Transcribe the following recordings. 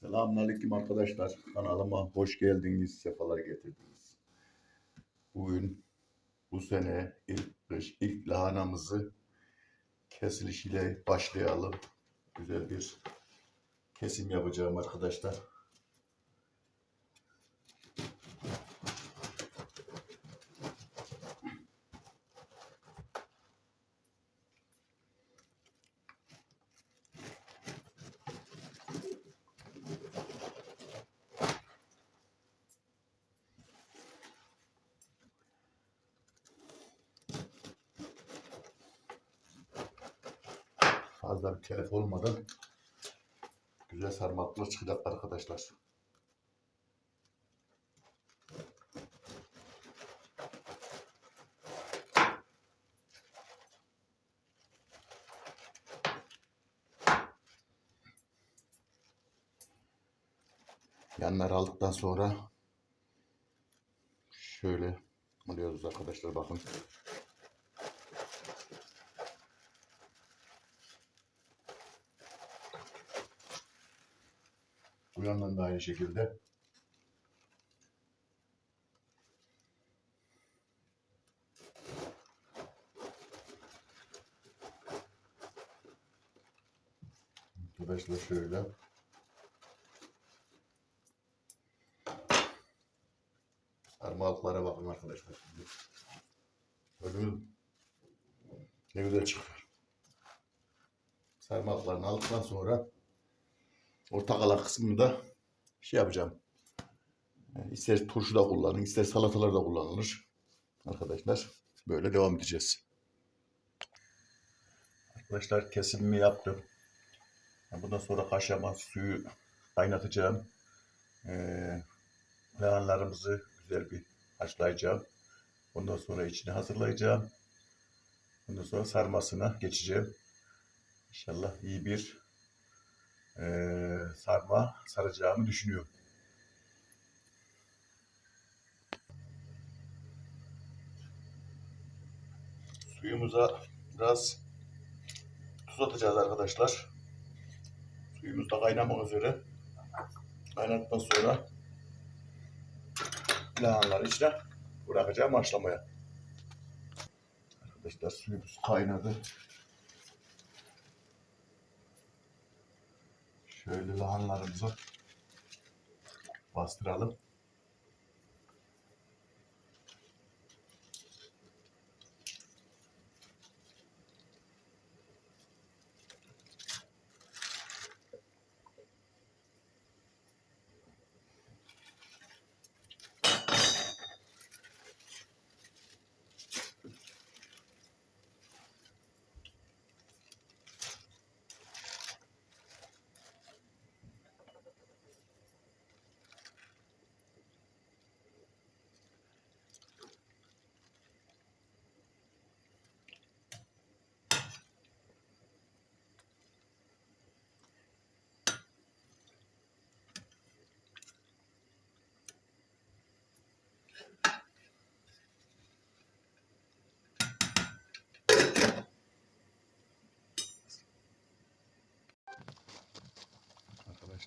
Selamünaleyküm arkadaşlar. Kanalıma hoş geldiniz, sefalar getirdiniz. Bugün bu sene ilk kış, ilk lahanamızı kesilişiyle başlayalım. Güzel bir kesim yapacağım arkadaşlar. Fazla bir telef olmadan güzel sarmaklar çıkacak arkadaşlar. Yanları aldıktan sonra şöyle alıyoruz arkadaşlar bakın. Yandan da aynı şekilde. Arkadaşlar şöyle. Sarmalıklara bakın arkadaşlar. Gördünüz? Ne güzel çıkıyor. Sarmalıklarını aldıktan sonra orta kalan kısmını da şey yapacağım. Yani ister turşuda kullanın, ister salatalarda kullanılır. Arkadaşlar böyle devam edeceğiz. Arkadaşlar kesimimi yaptım. Bundan sonra kaşama suyu kaynatacağım. Ee, lahanlarımızı güzel bir haşlayacağım. Ondan sonra içini hazırlayacağım. Ondan sonra sarmasına geçeceğim. İnşallah iyi bir eee, sarma saracağımı düşünüyorum. Suyumuza biraz tuz atacağız arkadaşlar. Suyumuz da kaynamak üzere. Kaynadıktan sonra lahanları içine bırakacağım haşlamaya. Arkadaşlar suyumuz kaynadı. Şöyle lahanlarımızı bastıralım.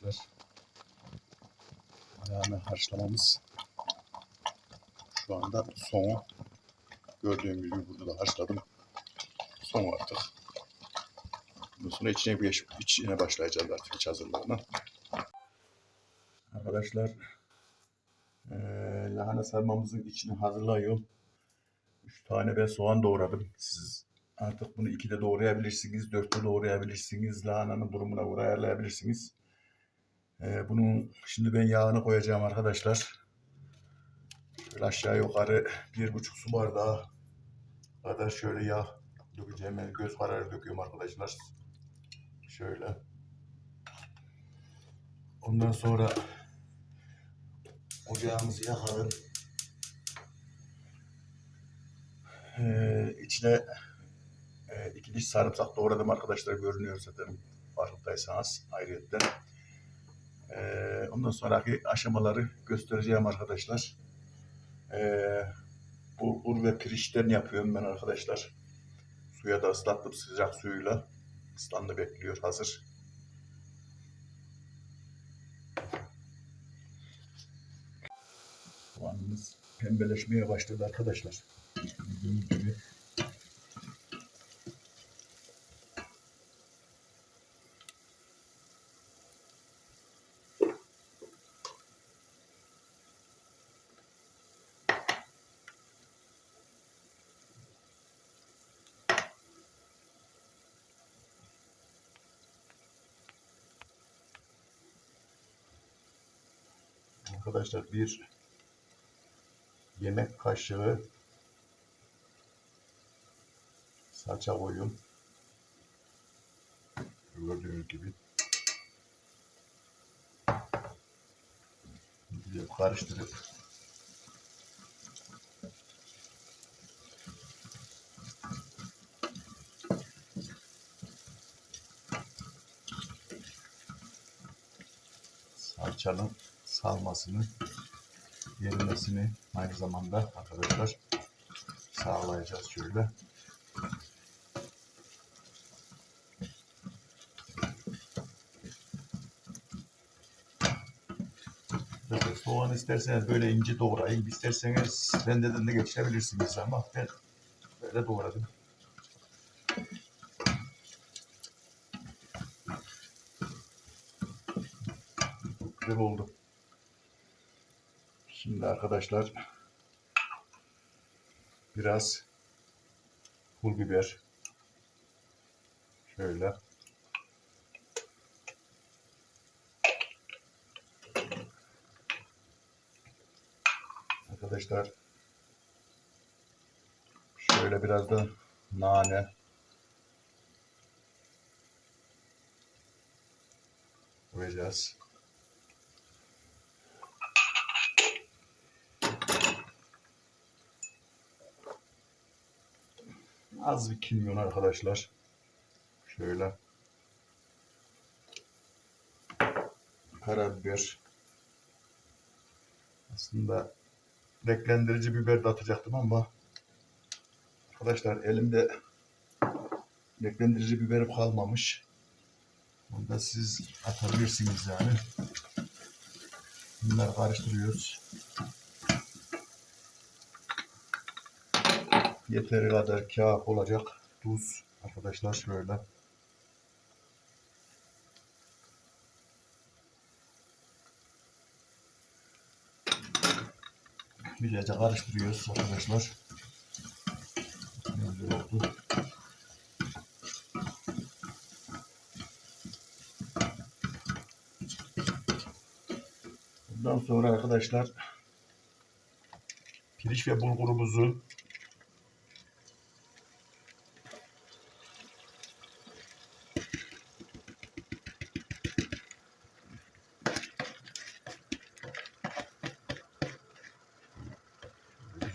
Arkadaşlar ayağını haşlamamız şu anda sonu gördüğüm gibi burada da haşladım. Son artık. Bundan sonra içine, içine başlayacağız artık iç hazırlığına. Arkadaşlar eee lahana sarmamızın içini hazırlıyorum. 3 tane ben soğan doğradım. Siz artık bunu 2'de doğrayabilirsiniz, 4'te doğrayabilirsiniz. Lahananın durumuna göre ayarlayabilirsiniz. Ee, bunun şimdi ben yağını koyacağım arkadaşlar. Şöyle aşağı yukarı bir buçuk su bardağı kadar şöyle yağ dökeceğim. Ben göz kararı döküyorum arkadaşlar. Şöyle. Ondan sonra ocağımızı yakalım. Ee, içine e, iki diş sarımsak doğradım arkadaşlar görünüyor zaten farkındaysanız ayrıyetten. Ee, ondan sonraki aşamaları göstereceğim arkadaşlar. Ee, bu ur ve pirinçten yapıyorum ben arkadaşlar. Suya da ıslattım sıcak suyuyla. Islandı bekliyor hazır. Soğanımız pembeleşmeye başladı arkadaşlar. Arkadaşlar bir yemek kaşığı salça koyun. Gördüğünüz gibi. Güzel karıştırıp salçanın salmasını erimesini aynı zamanda arkadaşlar sağlayacağız şöyle. Mesela soğan isterseniz böyle ince doğrayın. İsterseniz rendeden de geçirebilirsiniz ama ben böyle doğradım. Güzel oldu. Şimdi arkadaşlar biraz pul biber. Şöyle. Arkadaşlar şöyle biraz da nane. Koyacağız. Az bir kimyon arkadaşlar. Şöyle. Karabiber. Aslında renklendirici biber de atacaktım ama arkadaşlar elimde renklendirici biberim kalmamış. Onu da siz atabilirsiniz yani. Bunları karıştırıyoruz. Yeteri kadar kağıt olacak. Tuz arkadaşlar şöyle. Güzelce karıştırıyoruz arkadaşlar. Bundan sonra arkadaşlar pirinç ve bulgurumuzu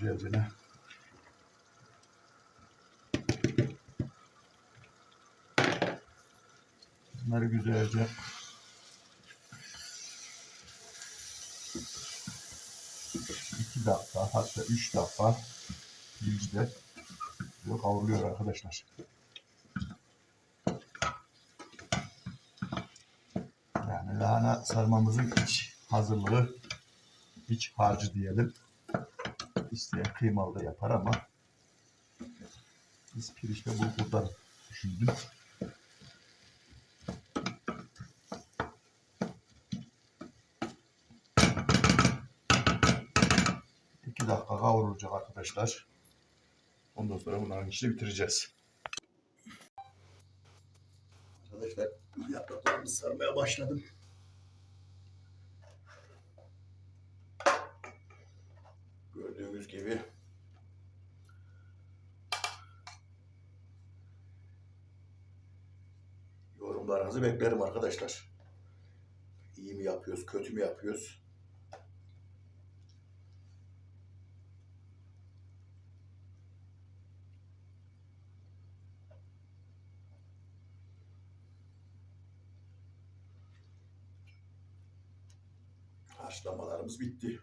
güzelce ne? Bunları güzelce iki dakika hatta üç dakika böyle kavruluyor arkadaşlar. Yani lahana sarmamızın iç hazırlığı, iç harcı diyelim. İsteyen kıymalı da yapar ama biz pirinç ve bulgurdan düşündüm. İki dakika kavrulacak arkadaşlar. Ondan sonra bunların işini bitireceğiz. Arkadaşlar yapraklarımızı sarmaya başladım. Gördüğünüz gibi yorumlarınızı beklerim arkadaşlar. İyi mi yapıyoruz, kötü mü yapıyoruz? Haşlamalarımız bitti.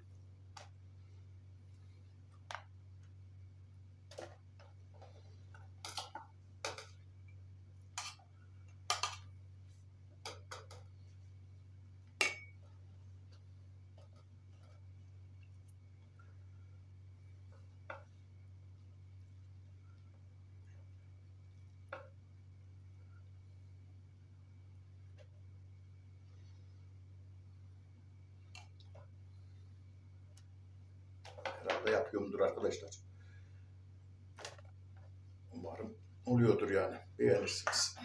Yapıyorumdur arkadaşlar. Umarım oluyordur yani. Beğenirsiniz.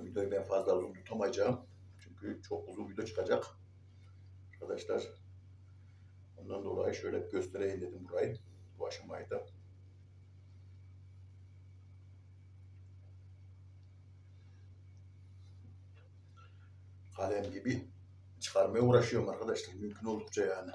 Videoyu ben fazla uzun tutamayacağım. Çünkü çok uzun video çıkacak. Arkadaşlar ondan dolayı şöyle göstereyim dedim burayı. Bu aşamayı da. Kalem gibi çıkarmaya uğraşıyorum arkadaşlar. Mümkün oldukça yani.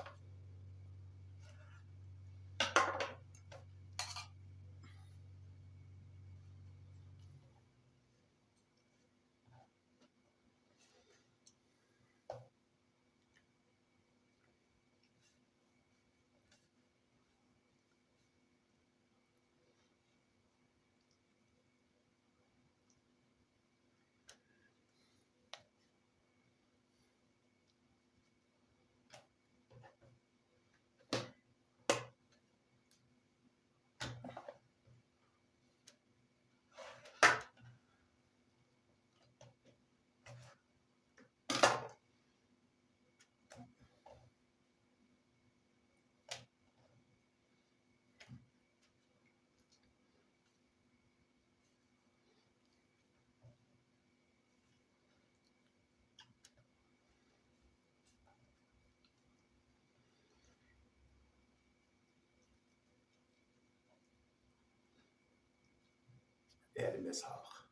Eline sağlık.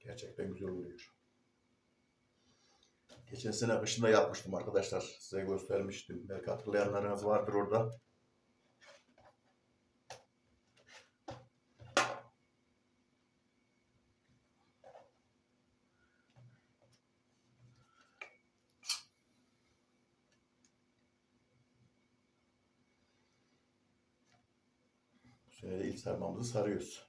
Gerçekten güzel oluyor. Geçen sene kışında yapmıştım arkadaşlar. Size göstermiştim. Belki hatırlayanlarınız vardır orada. Sarmamızı sarıyoruz.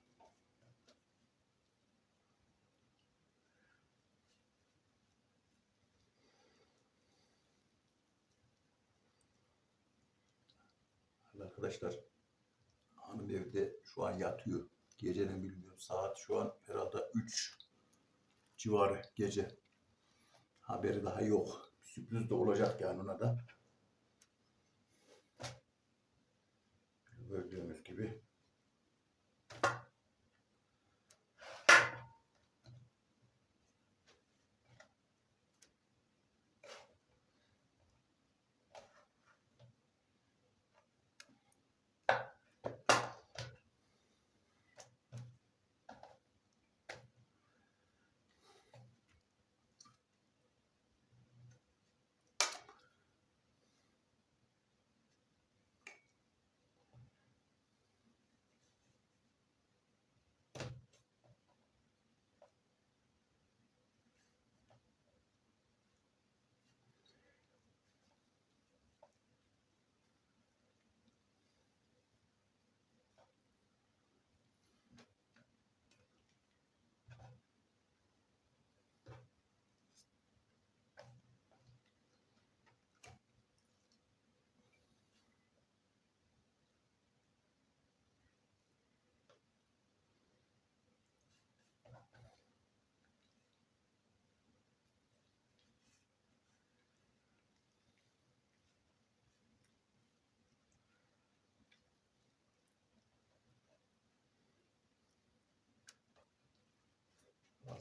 Arkadaşlar hanım evde şu an yatıyor. Gecenin bilmiyorum saat şu an herhalde 3 civarı gece. Haberi daha yok. Sürpriz de olacak yani ona da. Gördüğünüz gibi.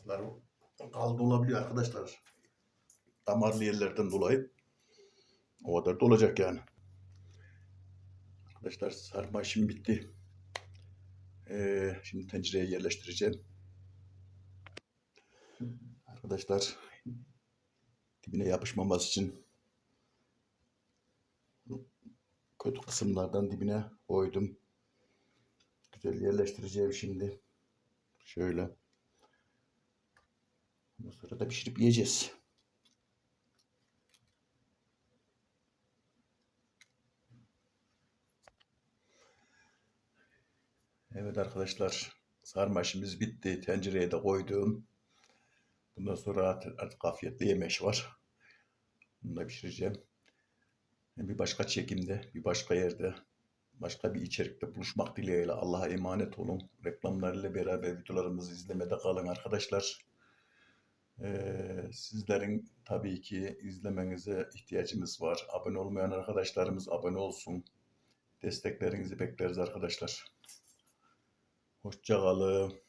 Bazıları kaldı olabiliyor arkadaşlar. Damarlı yerlerden dolayı. O kadar da olacak yani. Arkadaşlar sarma işim bitti. Ee, şimdi tencereye yerleştireceğim. Arkadaşlar dibine yapışmaması için kötü kısımlardan dibine koydum. Güzel yerleştireceğim şimdi. Şöyle. Ondan sonra da pişirip yiyeceğiz. Evet arkadaşlar sarma işimiz bitti. Tencereye de koydum. Bundan sonra artık, artık afiyetle yemek var. Bunu da pişireceğim. Bir başka çekimde, bir başka yerde başka bir içerikte buluşmak dileğiyle Allah'a emanet olun. Reklamlarıyla beraber videolarımızı izlemede kalın arkadaşlar. Ee, sizlerin tabii ki izlemenize ihtiyacımız var. Abone olmayan arkadaşlarımız abone olsun. Desteklerinizi bekleriz arkadaşlar. Hoşça kalın.